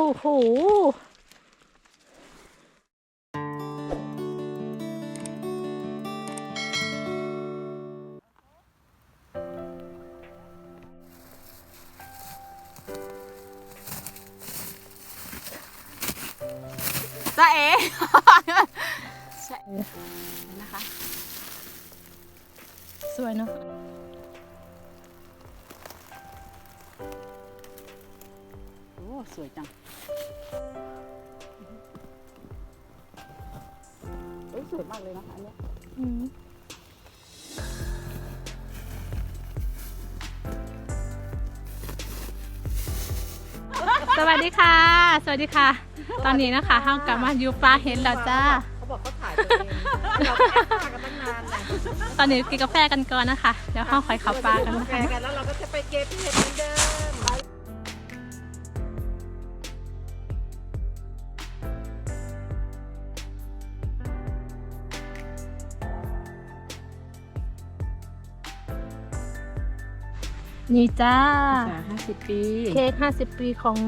อ้โห สวยจังเอ้ยสวยมากเลยนะคะอันเนี้ยอืมสวัสดีค่ะ สวัสดีค่ะ ตอนนี้นะคะห้างกลับมาอยู่ปลาเห็นแล้วจ้า เขาบอกเขาถ่ายตัวเองเราแอบถ่ายกันตั้งนานเลยตอนนี้กินกาแฟกันก่อนนะคะ เดี๋ยวห้องคอยขับปลากันนะแฟคะกันแล้วเราก็จะไปเก็บเห็ดเหมือนเดิม นี่จ้าห้าสิบปีเค้ก50ปีของ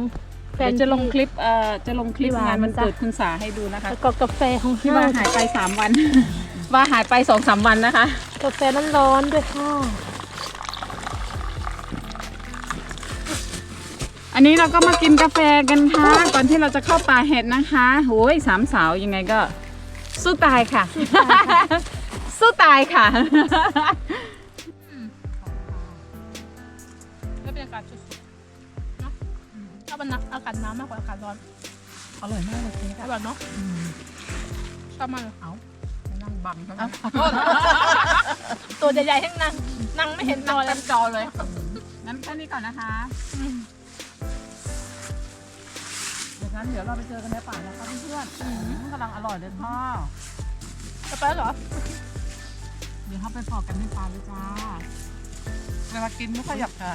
แฟเดี๋นยวจะลงพี่คลิปเอ่อจะลงคลิปพี่หวานงานมันจ้ะเกิดคุณสาให้ดูนะคะแล้วก็กาแฟของที่ห้าว่าหายไปสามวัน ว่าหายไปสองสามวันนะคะ กาแฟร้อนๆด้วยค่ะอันนี้เราก็มากินกาแฟกันค่ะ ก่อนที่เราจะเข้าป่าเห็ดนะคะโหยสามสาวยังไงก็ สู้ตายค่ะ สู้ตายค่ะ ถ้ามันอากาศหนาวมากกว่าอากาศร้อนอร่อยมากเลยเค้กอร่อยเนาะชอบมากเลยเอานั่งบังเขาตัวใหญ่ๆให้นั่งนั่งไม่เห็นตัวเลยจอเลยงั้นแค่นี้ก่อนนะคะอืมเดี๋ยวงั้นเดี๋ยวเราไปเจอกันในป่านะคะเพื่อนๆกำลังอร่อยเลยพ่อจะไปแล้วเหรอ เดี๋ยวเขาไปปอกกันในป่าเลยจ้าเวลากินไม่ค่อยอยากถ่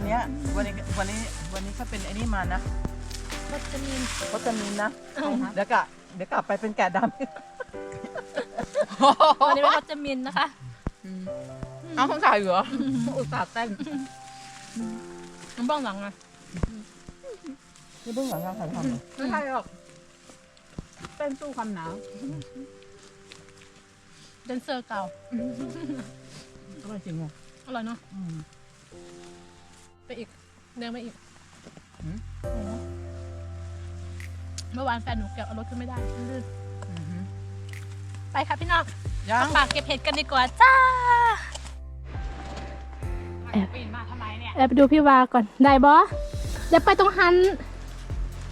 วันเนี้ยวันนี้วันนี้วันนี้เขาเป็นไอ้นี่มานะวิตามินเขาจะมีนะอืมเดี๋ยวกะเดี๋ยวกลับไปเป็นแกะดำวันนี้เป็นวิตามินนะคะเอาข้างขายเหรออุตส่าห์เต้นน้ำบ้องหลังอะนี่เพิ่งหลังการถ่ายทำเหรอไม่ใช่หรอกเต้นสู้ความหนาวเดนเซอร์เก่าอร่อยจริงอะอร่อยเนาะอืม ไปอีกเดินไปอีกหืม โอ้โหเมื่อวานแฟนหนูเก็บเอารถขึ้นไม่ได้ลื่นอือหือไปค่ะพี่น้องยังปากเก็บเห็ดกันดีกว่าจ้า แอบ ปีนมาทำไมเนี่ย แอบไปดูพี่วาก่อน ได้บออย่าไปตรงหัน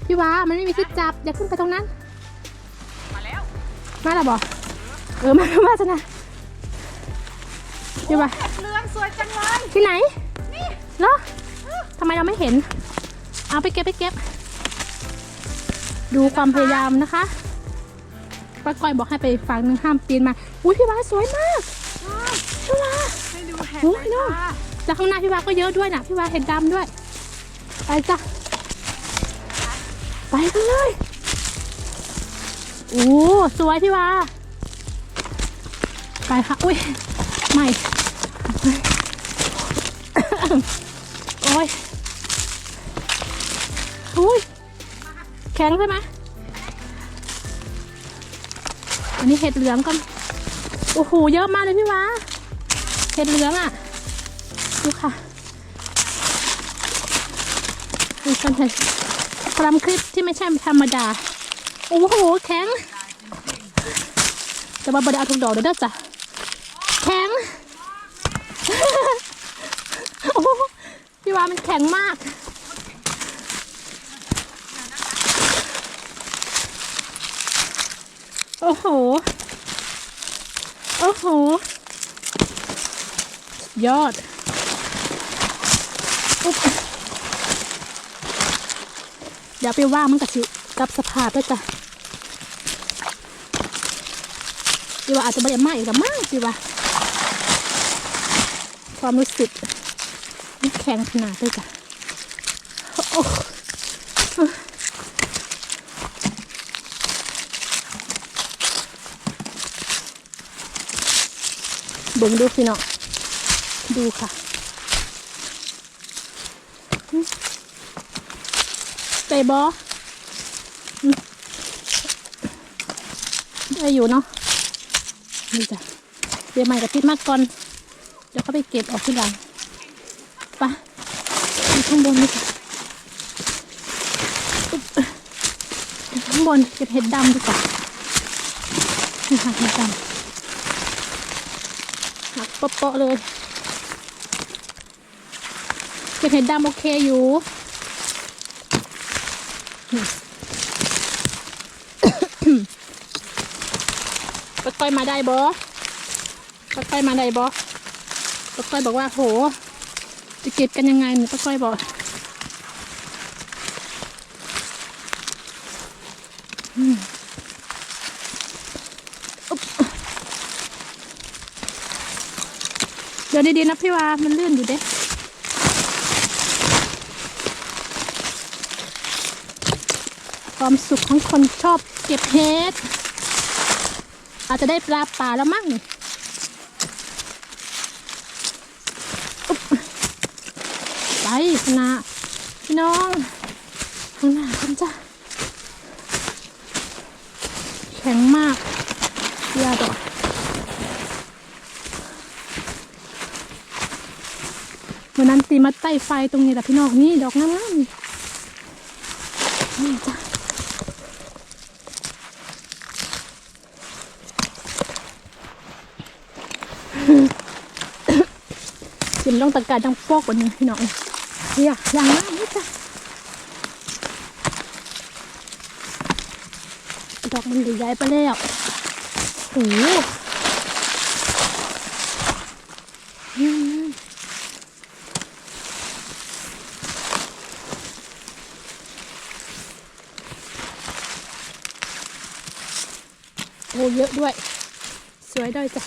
พี่วา มันไม่มีที่จับ อย่าขึ้นไปตรงนั้น มาแล้วมาแล้วบอเออ มามาจะนะพี่วา เรืองสวยจังเลยที่ไหน นี่เหรอทำไมเราไม่เห็น เอาไปเก็บไปเก็บ ดูความพยายามนะคะป้าก้อยบอกให้ไปฝั่งหนึ่งห้ามปีนมา อุ้ยพี่วาสวยมากพี่วาให้ดูแหกโอ้ยเลยเนาะแล้วข้างหน้าพี่วาก็เยอะด้วยนะพี่วาเห็นดำด้วย ไปจ้ะ ไปกันเลย โอ้สวยพี่วาไปค่ะ อุ้ย ไม่ โอ้ย อุ้ยแข็งใช่ไหมอันนี้เห็ดเหลืองก่อนโอ้โหเยอะมากเลยพี่วาเห็ดเหลืองอะดูค่ะดูกันเถอะทำคลิปที่ไม่ใช่ธรรมดา โอ้โหแข็งจะมาบดเอาทุกดอกเด้อจ้ะแข็งโอ้โหพี่วามันแข็งมาก อ้โห โอ้โห ยอดอุ๊บเดี๋ยวไปว่ามันกับสิกับสภาพด้วยจ้ะดีว่าอาจจะไม่ได้ไหม้กับมากดีว่า ความรู้สึกนี่แข็งขนาดเลยจ้ะโอ้ บิ่งดูสิเนาะดูค่ะอืมได้บอได้อยู่เนาะนี่จ้ะเดี๋ยวใหม่กับพิษมากก่อน เดี๋ยวเขาไปเก็บออกที่หลังไปะอยู่ข้างบนนี่ค่ะข้างบนเก็บเห็ดดำดีกว่านี่ค่ะเห็ดดำ หักเปาะๆเลยเก็บเห็ดดำโอเคอยู่ต้อยมาได้บอปะก้อยมาได้บอปะก้อยบอกว่าโห จะเก็บกันยังไงหนูปะก้อยบอกอืมอุ๊บ เดี๋ยวดีๆนะพี่วา มันลื่นอยู่เด้ความสุขของคนชอบเก็บเห็ดอาจจะได้ปลาป่าแล้วมั้งนี่อุ๊บไปข้างหนาพี่น้องข้างหน้ากันจ้ะแข็งมากยาดอก วันนั้นตีมาใต้ไฟตรงนี้แหละพี่น้องนี่ดอกงามนี่นี่จ้ะจิ้มลงตะการดังโปกกว่านึงพี่น้องเฮียอย่างงามนี่จ้ะดอกมันใหญ่ไปแล้วโอ้ม โอ้ เยอะด้วย สวยด้วยจ้ะ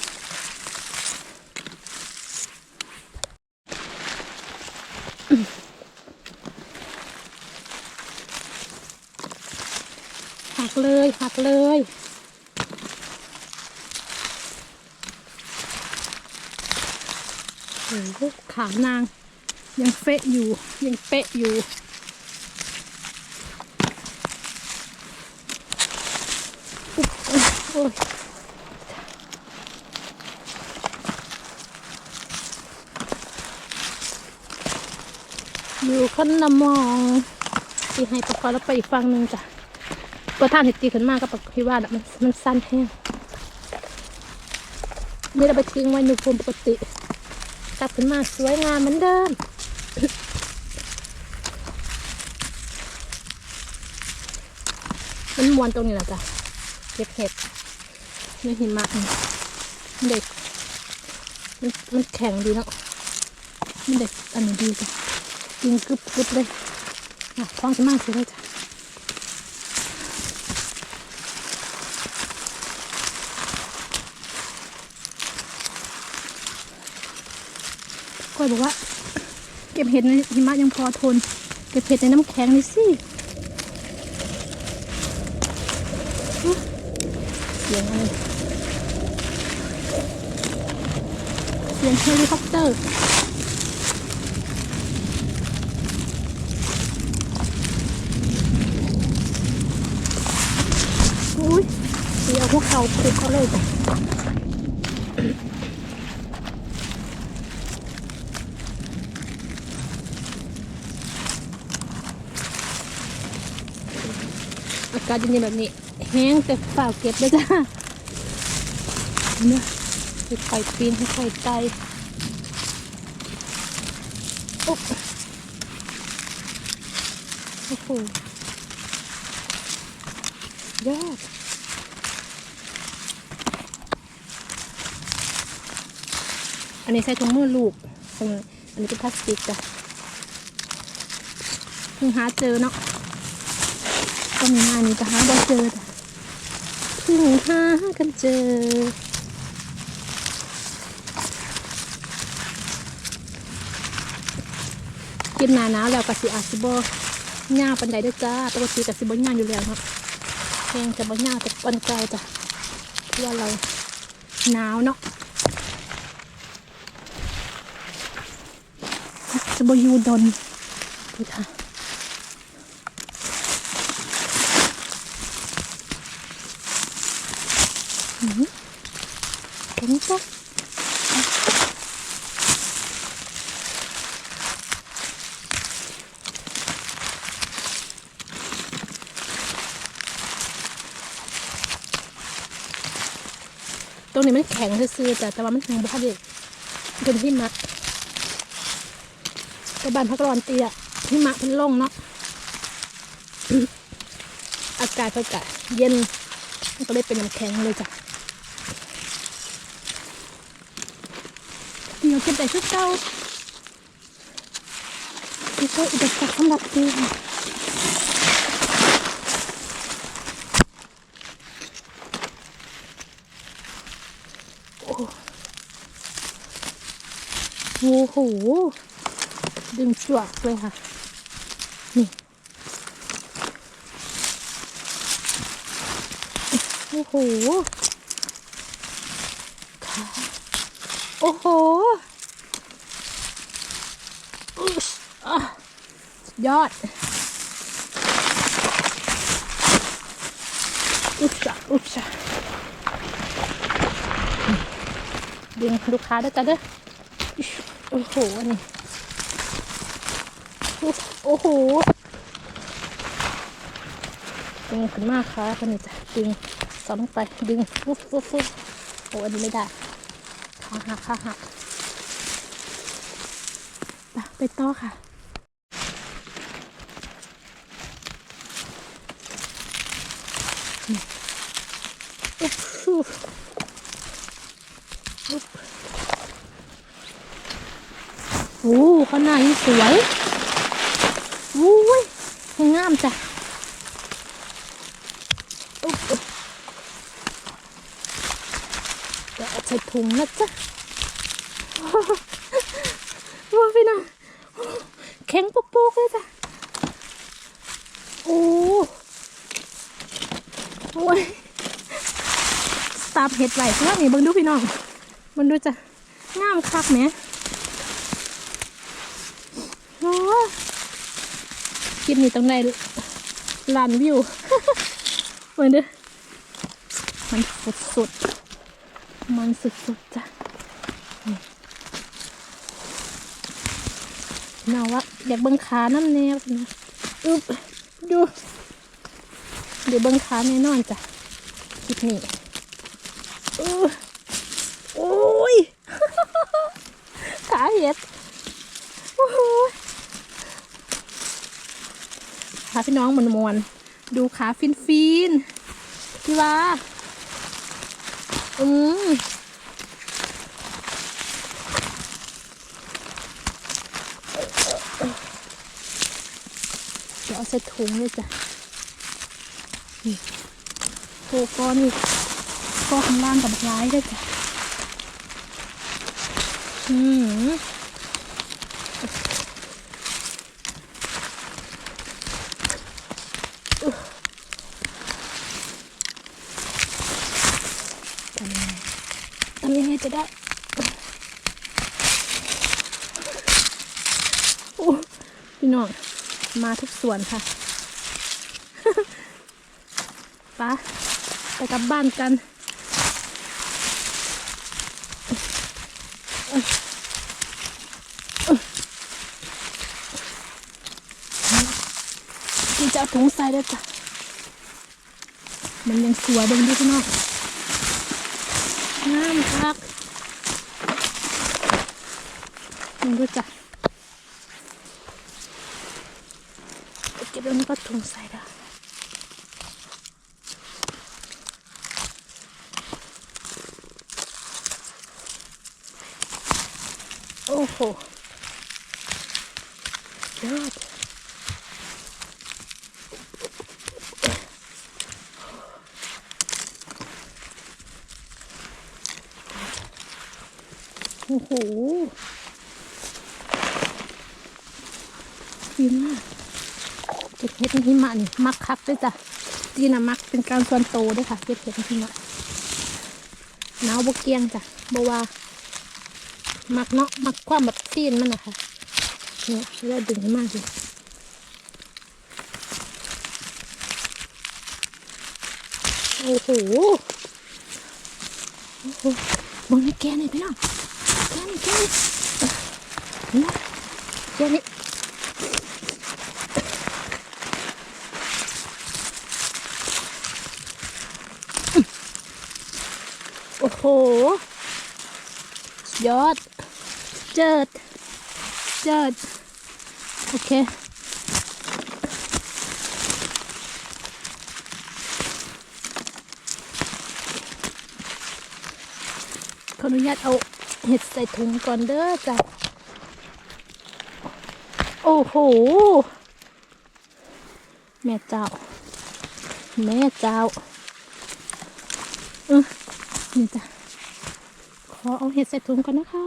หักเลยหักเลยโอ้ขานางยังเฟะอยู่ยังเป๊ะอยู่ โอยอยู่ขั้นนำมองที่ให้ปะคอแล้วไปอีกฝั่งหนึ่งจ้ะตัวท่านเห็ดตีขึ้นมากก็ปะคิดว่าน่ะมันมันสั้นแห้งนี่เราไปทิ้งไว้ในภูมิปกติกลับขึ้นมาสวยงามเหมือนเดิมมันมวนตรงนี้แหละจ้ะเก็บเห็ด นี่หิมะเด็กมันมันแข็งดีเนาะมันเด็กอันนี้ดีจ้ะกินกรึบกรึบเลยอะท้องจะมากสิเลยจ้ะก้อยบอกว่า เก็บเห็ดในหิมะยังพอทน เก็บเห็ดในน้ำแข็งนี่สิเสียงอะไร เสียงเฮลิคอปเตอร์อุ้ยเสียวพวกเขาปลุกเขาเลยจ้ะอากาศเย็นๆแบบนี้ แห้งแต่ฝ่าเก็บเลยจ้ะเนี่ย ค่อยๆปีนค่อยๆไต่โอ้โอ้โหยอดอันนี้ใส่ถุงมือลูกอันนี้อันนี้เป็นพลาสติกจ้ะเพิ่งหาเจอเนาะก็มีหน้านี้จะหาบ่เจอจ้ะเพิ่งหากันเจอ กินหนาหนาวแล้วกะสิอาซิบหญ้าปันใดด้วยจ้าตปกติกะสิบหญ้าอยู่แล้วครับแห้งจะบ่ย่าแต่ปันใจจ้ะเพราะเราหนาวเนาะจะบ่อยูดนดูค่าอืมเะฝนตะ ตรงนี้มันแข็งซื่อๆจ้ะแต่ว่ามันยังบ่ทันได้เป็นที่มักระบานพักร้อนเตียหิมะเพิ่นลงเนาะอากาศเพิ่นกะเย็นก็เลยเป็นน้ำแข็งเลยจ้ะเดี๋ยวเก็บได้ชุดเก่าที่ก็อุปสรรคสำหรับตีโโอ้โห ดึงจวกเลยค่ะ นี่ โอ้โหโอ้โหอุ๊ยอะสุดยอด อุจจะอุจจะ ดึงลูกค้าด้วยจ้ะเด้ออิ๊ยโอ้โหนี่โอ้โหดึงขึ้นมากค่ะคนนี้จะดึงสอดลงไปดึงฟุ๊บฟุ๊บฟุ๊บโอ้อันนี้ไม่ได้ขาหักขาหักไปต่อค่ะนี่อุ๊บฟูอุ๊บ โอ้ข้างหน้านี่สวยอุ้ยงามจ้ะอุ๊บอุ๊บเดี๋ยวใส่ถุงนะจ๊ะว้าวพี่น้องแข็งปุกๆเลยจ้ะโอ้โอ้ยสตาร์เห็ดไหลเพื่อนนี่เบิ่งดูพี่น้อง เบิ่งดูจะงามคักแหมโอ้คลิปนี้ต้องได้ลานวิวเหมือนเด้อมันสุดสุดมันสุดสุดจ้ะนี่เนาว่าอยากเบิ้งขาน้ำแนวนะอึบดูเดี๋ยวเบิ้งขาแน่นอนจ้ะคลิปนี้อื้อโอ้ย ขา เห็ดโอ้โหพาพี่น้องมวนมวนๆดูขาฟินฟินๆพี่ว่าอืมเดี๋ยวเอาใส่ถุงเลยจ้ะนี่โอ้ก้อนนี่ก้อนข้างล่างกับร้ายด้วยจ้ะ อืมทำยังไงทำยังไงจะได้โอ้พี่น้อง มาทุกส่วนค่ะไปะไปกลับบ้านกันพี่จะเอา ถุงใส่ได้จ้ะ มันยังสวยเดินดูพี่น้องงามคักมึงดูจ้ะเก็บแล้วนี่ก็ถุงใส่ได้โอ้โหยอด โอ้โหฟินมากเก็บเห็ดในหิมะนี่มักคักด้วยจ้ะจีนะมักเป็นการส่วนโตด้วยค่ะเก็บเห็ดในหิมะหนาวบกเกียงจ้ะบว่ามักเนาะมักความแบบซีนมันนะคะเนี่ยแล้วดึงให้มากเลยโอ้โหโอ้โหบนแกนี่พี่น้องแกนี่แกนี่ เห็นไหมแกนี่โอ้โห ยอด เจิด เจิด โอเคขออนุญาตเอา เห็ดใส่ถุงก่อนเด้อจ้ะ โอ้โห แม่เจ้า แม่เจ้าเออนี่จ้ะ ขอเอาเห็ดใส่ถุงก่อนนะคะ